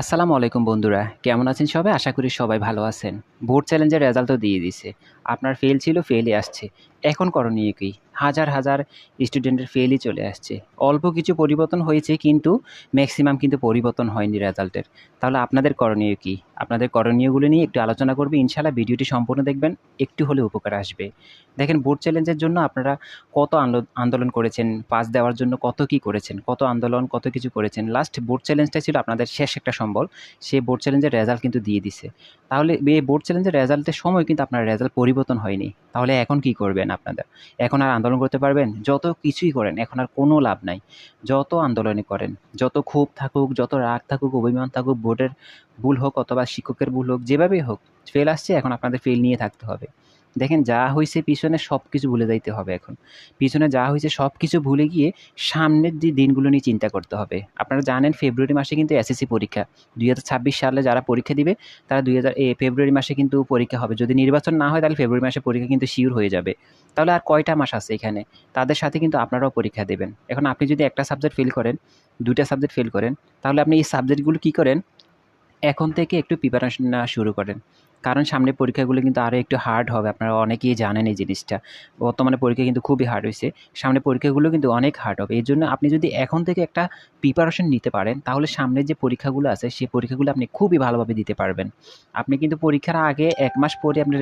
আসসালামু আলাইকুম বন্ধুরা, কেমন আছেন সবাই? আশা করি সবাই ভালো আছেন। ভোট চ্যালেঞ্জের রেজাল্ট তো দিয়ে দিছে আপনার ফেল ছিল ফেলই আসছে। এখন করণীয় কি? হাজার হাজার স্টুডেন্টের ফেলই চলে আসছে। অল্প কিছু পরিবর্তন হয়েছে কিন্তু ম্যাক্সিমাম কিন্তু পরিবর্তন হয়নি রেজাল্টের তাহলে আপনাদের করণীয় কি? আপনাদের করণীয়গুলো নিয়ে একটু আলোচনা করবে। ইনশাআল্লাহ ভিডিওটি সম্পূর্ণ দেখবেন, একটু হলে উপকার আসবে। দেখেন বোর্ড চ্যালেঞ্জের জন্য আপনারা কত আন্দো- আন্দোলন করেছেন পাস দেওয়ার জন্য কত কি করেছেন, কত আন্দোলন, কত কিছু করেছেন। লাস্ট বোর্ড চ্যালেঞ্জটা ছিল আপনাদের শেষ একটা সম্বল। সেই বোর্ড চ্যালেঞ্জের রেজাল্ট কিন্তু দিয়ে দিছে। তাহলে এই বোর্ড চ্যালেঞ্জের রেজাল্টের সময় কিন্তু আপনার রেজাল্ট পরিবর্তন হয়নি। তাহলে এখন কি করবেন আপনাদের এখন আর করতে পারবেন? যত কিছুই করেন, এখন আর কোনো লাভ নাই। যত আন্দোলনই করেন, যত ক্ষোভ থাকুক, যত রাগ থাকুক, অভিমান থাকুক বোর্ডের ভুল হোক অথবা শিক্ষকের ভুল হোক, যেভাবেই হোক ফেল আসছে, এখন আপনাদের ফেল নিয়ে থাকতে হবে। দেখেন, যা হয়েছে পিছনে সব কিছু ভুলে যাইতে হবে এখন। পিছনে যা হয়েছে সব কিছু ভুলে গিয়ে সামনের যে দিনগুলো নিয়ে চিন্তা করতে হবে। আপনারা জানেন, ফেব্রুয়ারি মাসে কিন্তু এসএসসি পরীক্ষা। দুই হাজার ছাব্বিশ সালে যারা পরীক্ষা দিবে, তারা দুই ফেব্রুয়ারি মাসে কিন্তু পরীক্ষা হবে। যদি নির্বাচন না হয়, তাহলে ফেব্রুয়ারি মাসে পরীক্ষা কিন্তু শিওর হয়ে যাবে। তাহলে আর কয়টা মাস আছে এখানে? তাদের সাথে কিন্তু আপনারাও পরীক্ষা দেবেন। এখন আপনি যদি একটা সাবজেক্ট ফেল করেন, দুইটা সাবজেক্ট ফেল করেন, তাহলে আপনি এই সাবজেক্টগুলো কী করেন? এখন থেকে একটু প্রিপারেশন নেওয়া শুরু করেন। কারণ সামনে পরীক্ষাগুলো কিন্তু আরও একটু হার্ড হবে, আপনারা অনেকেই জানেন এই জিনিসটা। বর্তমানে পরীক্ষা কিন্তু খুবই হার্ড হয়েছে সামনে পরীক্ষাগুলো কিন্তু অনেক হার্ড হবে। এর জন্য আপনি যদি এখন থেকে একটা প্রিপারেশন নিতে পারেন, তাহলে সামনে যে পরীক্ষাগুলো আছে, সেই পরীক্ষাগুলো আপনি খুবই ভালোভাবে দিতে পারবেন। আপনি কিন্তু পরীক্ষার আগে এক মাস পরে আপনি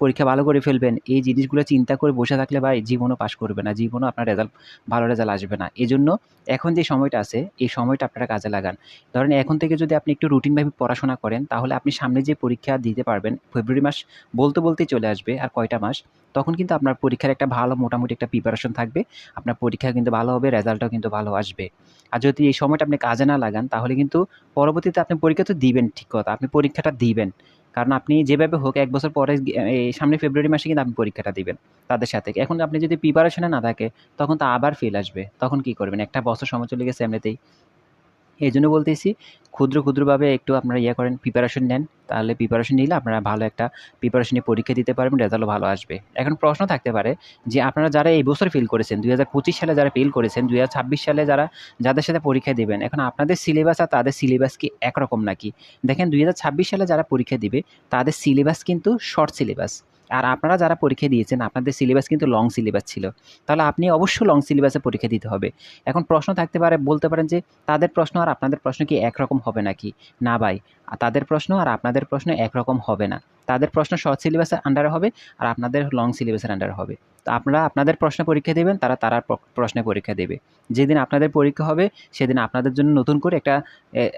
পরীক্ষা ভালো করে ফেলবেন। এই জিনিসগুলো চিন্তা করে বসে থাকলে ভাই জীবনও পাশ করবে না, জীবনও আপনার রেজাল্ট ভালো রেজাল্ট আসবে না। এই জন্য এখন যে সময়টা আছে, এই সময়টা আপনারা কাজে লাগান। ধরেন এখন থেকে যদি আপনি একটু রুটিনভাবে পড়াশোনা করেন, তাহলে আপনি সামনে যে পরীক্ষা দিতে পারবেন। ফেব্রুয়ারি মাস বলতে বলতেই চলে আসবে আর কয়টা মাস? তখন কিন্তু আপনার পরীক্ষার একটা ভালো মোটামুটি একটা প্রিপারেশন থাকবে। আপনার পরীক্ষা কিন্তু ভালো হবে রেজাল্টটাও কিন্তু ভালো আসবে। আর যদি এই সময়টা আপনি কাজে না লাগান, তাহলে কিন্তু পরবর্তীতে আপনি পরীক্ষা তো দিবেন ঠিক কথা, আপনি পরীক্ষাটা দিবেন। কারণ আপনি যেভাবে হোক এক বছর পরে এই সামনে ফেব্রুয়ারি মাসে কিন্তু আপনি পরীক্ষাটা দিবেন তাদের সাথে। এখন আপনি যদি প্রিপারেশনে না থাকে, তখন তো আবার ফেল আসবে। তখন কি করবেন? একটা বছর সময় চলে গেছে এমনিতেই। এই জন্য বলতেছি, ক্ষুদ্র ক্ষুদ্রভাবে একটু আপনারা ইয়ে করেন প্রিপারেশন নেন। তাহলে প্রিপারেশন নিলে আপনারা ভালো একটা প্রিপারেশন পরীক্ষা দিতে পারবেন রেজাল্টও ভালো আসবে। এখন প্রশ্ন থাকতে পারে যে, আপনারা যারা এই বছর ফেল করেছেন, দুই হাজার পঁচিশ সালে যারা ফেল করেছেন, দুই হাজার ছাব্বিশ সালে যারা, যাদের সাথে পরীক্ষা দেবেন, এখন আপনাদের সিলেবাস আর তাদের সিলেবাস কি একরকম নাকি? দেখেন, দুই হাজার ছাব্বিশ সালে যারা পরীক্ষা দিবে, তাদের সিলেবাস কিন্তু শর্ট সিলেবাস আর আপনারা যারা পরীক্ষা দিয়েছেন, আপনাদের সিলেবাস কিন্তু লং সিলেবাস ছিল। তাহলে আপনি অবশ্যই লং সিলেবাসে পরীক্ষা দিতে হবে। এখন প্রশ্ন থাকতে পারে, বলতে পারেন যে, তাদের প্রশ্ন আর আপনাদের প্রশ্ন কি একরকম হবে নাকি? না ভাই তাদের প্রশ্ন আর আপনাদের প্রশ্ন একরকম হবে না। তাদের প্রশ্ন শর্ট সিলেবাসের আন্ডারে হবে আর আপনাদের লং সিলেবাসের আন্ডারে হবে। তো আপনারা আপনাদের প্রশ্নে পরীক্ষা দেবেন, তারা প্র- প্রশ্নে পরীক্ষা দেবে। যেদিন আপনাদের পরীক্ষা হবে, সেদিন আপনাদের জন্য নতুন করে একটা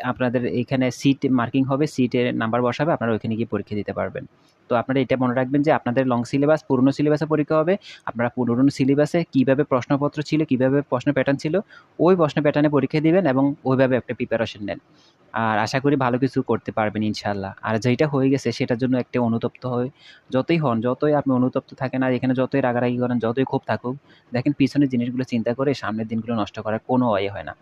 আপনাদের এখানে সিট মার্কিং হবে সিটের নাম্বার বসাবে, আপনারা ওইখানে গিয়ে পরীক্ষা দিতে পারবেন। তো আপনারা এটা মনে রাখবেন যে আপনাদের লং সিলেবাস পুরনো সিলেবাসে পরীক্ষা হবে, আপনারা পুরনো সিলেবাসে কীভাবে প্রশ্নপত্র ছিল, কীভাবে প্রশ্ন প্যাটার্ন ছিল, ওই প্রশ্ন প্যাটার্নে পরীক্ষা দিবেন এবং ওইভাবে একটা প্রিপারেশন নেন। আর আশা করি ভালো কিছু করতে পারবেন ইনশাল্লাহ আর যেটা হয়ে গেছে সেটার জন্য একটা অনুতপ্ত হয়ে যতই হন, যতই আপনি অনুতপ্ত থাকেন আর এখানে যতই রাগারাগি করেন, যতই ক্ষোভ থাকুক, দেখেন পিছনের জিনিসগুলো চিন্তা করে সামনের দিনগুলো নষ্ট করার কোনো ওয়ে হয় না।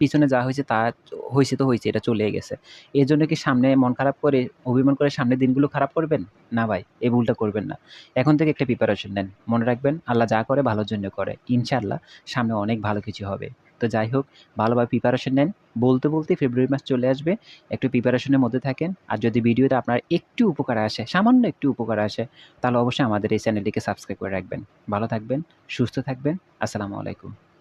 পিছনে যা হয়েছে তা হয়েছে তো হয়েছে, এটা চলে গেছে। এর জন্য কি সামনে মন খারাপ করে, অভিমান করে সামনের দিনগুলো খারাপ করবেন? না ভাই, এই ভুলটা করবেন না। এখন থেকে একটা প্রিপারেশন নেন। মনে রাখবেন, আল্লাহ যা করে ভালোর জন্য করে। ইনশাল্লাহ সামনে অনেক ভালো কিছু হবে। তো যাই হোক, ভালোভাবে প্রিপারেশন নেন। বলতে বলতে ফেব্রুয়ারি মাস চলে আসবে। একটু প্রিপারেশনের মধ্যে থাকেন। আর যদি ভিডিওতে আপনার একটু উপকার আসে, সামান্য একটু উপকার আসে, তাহলে অবশ্যই আমাদের এই চ্যানেলটিকে সাবস্ক্রাইব করে রাখবেন। ভালো থাকবেন, সুস্থ থাকবেন। আসসালামু আলাইকুম।